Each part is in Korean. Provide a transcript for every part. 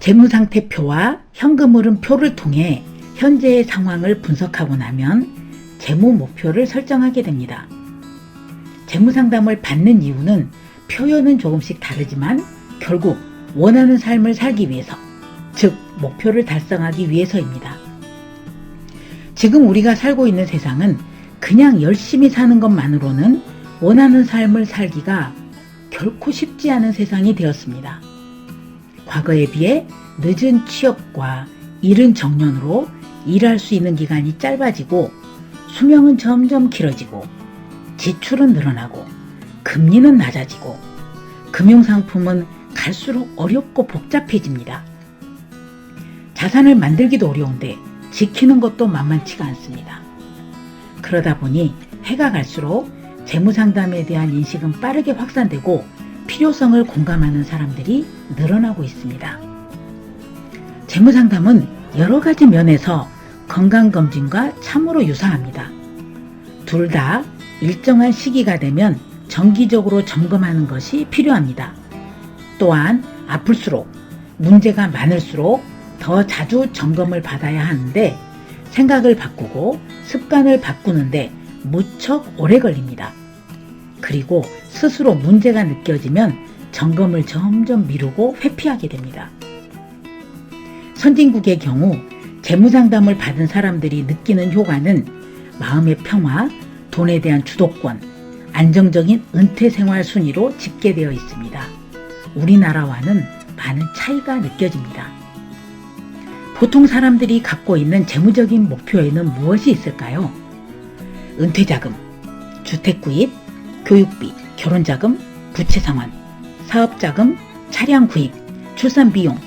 재무상태표와 현금흐름표를 통해 현재의 상황을 분석하고 나면 재무 목표를 설정하게 됩니다. 재무 상담을 받는 이유는 표현은 조금씩 다르지만 결국 원하는 삶을 살기 위해서, 즉, 목표를 달성하기 위해서입니다. 지금 우리가 살고 있는 세상은 그냥 열심히 사는 것만으로는 원하는 삶을 살기가 결코 쉽지 않은 세상이 되었습니다. 과거에 비해 늦은 취업과 이른 정년으로 일할 수 있는 기간이 짧아지고 수명은 점점 길어지고 지출은 늘어나고 금리는 낮아지고 금융상품은 갈수록 어렵고 복잡해집니다. 자산을 만들기도 어려운데 지키는 것도 만만치가 않습니다. 그러다 보니 해가 갈수록 재무상담에 대한 인식은 빠르게 확산되고 필요성을 공감하는 사람들이 늘어나고 있습니다. 재무상담은 여러 가지 면에서 건강검진과 참으로 유사합니다. 둘 다 일정한 시기가 되면 정기적으로 점검하는 것이 필요합니다. 또한 아플수록 문제가 많을수록 더 자주 점검을 받아야 하는데 생각을 바꾸고 습관을 바꾸는데 무척 오래 걸립니다. 그리고 스스로 문제가 느껴지면 점검을 점점 미루고 회피하게 됩니다. 선진국의 경우 재무상담을 받은 사람들이 느끼는 효과는 마음의 평화, 돈에 대한 주도권, 안정적인 은퇴 생활 순위로 집계되어 있습니다. 우리나라와는 많은 차이가 느껴집니다. 보통 사람들이 갖고 있는 재무적인 목표에는 무엇이 있을까요? 은퇴자금, 주택 구입, 교육비, 결혼자금, 부채 상환, 사업자금, 차량 구입, 출산 비용,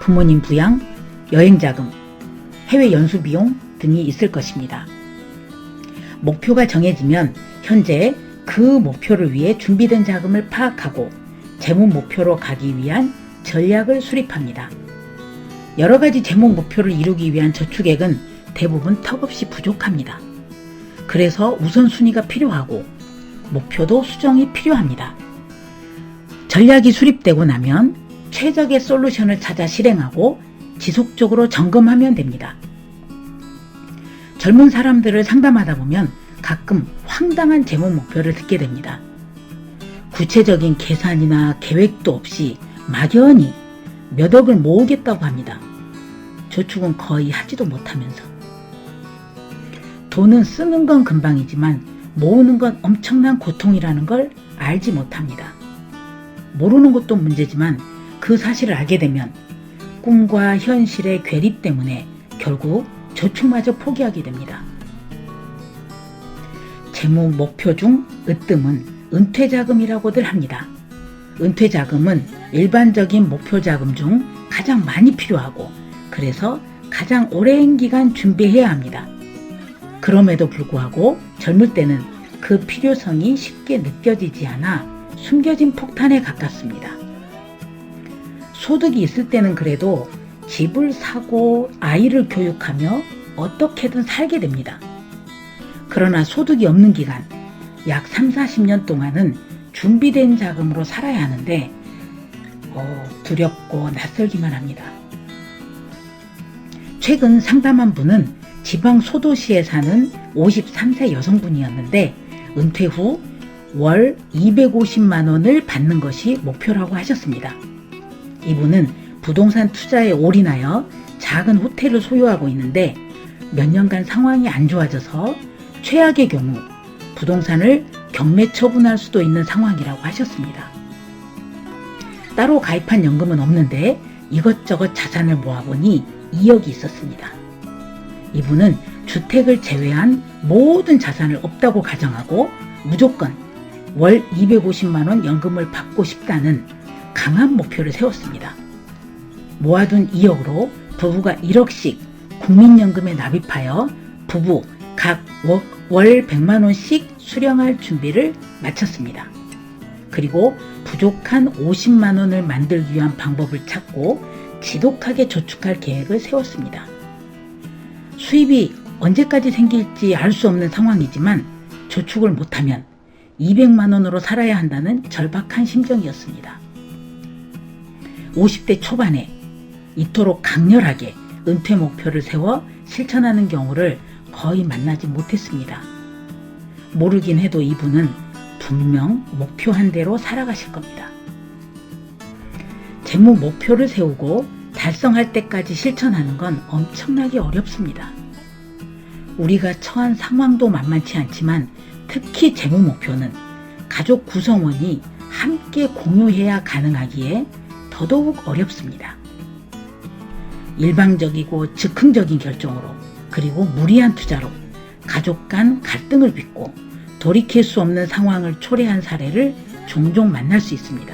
부모님 부양, 여행자금, 해외 연수 비용 등이 있을 것입니다. 목표가 정해지면 현재 그 목표를 위해 준비된 자금을 파악하고 재무 목표로 가기 위한 전략을 수립합니다. 여러 가지 재무 목표를 이루기 위한 저축액은 대부분 턱없이 부족합니다. 그래서 우선순위가 필요하고 목표도 수정이 필요합니다. 전략이 수립되고 나면 최적의 솔루션을 찾아 실행하고 지속적으로 점검하면 됩니다. 젊은 사람들을 상담하다 보면 가끔 황당한 재무 목표를 듣게 됩니다. 구체적인 계산이나 계획도 없이 막연히 몇 억을 모으겠다고 합니다. 저축은 거의 하지도 못하면서. 돈은 쓰는 건 금방이지만 모으는 건 엄청난 고통이라는 걸 알지 못합니다. 모르는 것도 문제지만 그 사실을 알게 되면 꿈과 현실의 괴리 때문에 결국 저축마저 포기하게 됩니다. 재무 목표 중 으뜸은 은퇴자금이라고들 합니다. 은퇴자금은 일반적인 목표자금 중 가장 많이 필요하고 그래서 가장 오랜 기간 준비해야 합니다. 그럼에도 불구하고 젊을 때는 그 필요성이 쉽게 느껴지지 않아 숨겨진 폭탄에 가깝습니다. 소득이 있을 때는 그래도 집을 사고 아이를 교육하며 어떻게든 살게 됩니다. 그러나 소득이 없는 기간, 약 3, 40년 동안은 준비된 자금으로 살아야 하는데 어, 두렵고 낯설기만 합니다. 최근 상담한 분은 지방 소도시에 사는 53세 여성분이었는데 은퇴 후 월 250만 원을 받는 것이 목표라고 하셨습니다. 이분은 부동산 투자에 올인하여 작은 호텔을 소유하고 있는데 몇 년간 상황이 안 좋아져서 최악의 경우 부동산을 경매 처분할 수도 있는 상황이라고 하셨습니다. 따로 가입한 연금은 없는데 이것저것 자산을 모아보니 2억이 있었습니다. 이분은 주택을 제외한 모든 자산을 없다고 가정하고 무조건 월 250만원 연금을 받고 싶다는 강한 목표를 세웠습니다. 모아둔 2억으로 부부가 1억씩 국민연금에 납입하여 부부 각 월 100만원씩 수령할 준비를 마쳤습니다. 그리고 부족한 50만원을 만들기 위한 방법을 찾고 지독하게 저축할 계획을 세웠습니다. 수입이 언제까지 생길지 알 수 없는 상황이지만 저축을 못하면 200만 원으로 살아야 한다는 절박한 심정이었습니다. 50대 초반에 이토록 강렬하게 은퇴 목표를 세워 실천하는 경우를 거의 만나지 못했습니다. 모르긴 해도 이분은 분명 목표한 대로 살아가실 겁니다. 재무 목표를 세우고 달성할 때까지 실천하는 건 엄청나게 어렵습니다. 우리가 처한 상황도 만만치 않지만 특히 재무 목표는 가족 구성원이 함께 공유해야 가능하기에 더더욱 어렵습니다. 일방적이고 즉흥적인 결정으로 그리고 무리한 투자로 가족 간 갈등을 빚고 돌이킬 수 없는 상황을 초래한 사례를 종종 만날 수 있습니다.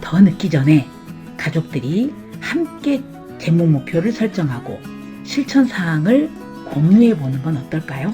더 늦기 전에 가족들이 함께 재무 목표를 설정하고 실천 사항을 공유해 보는 건 어떨까요?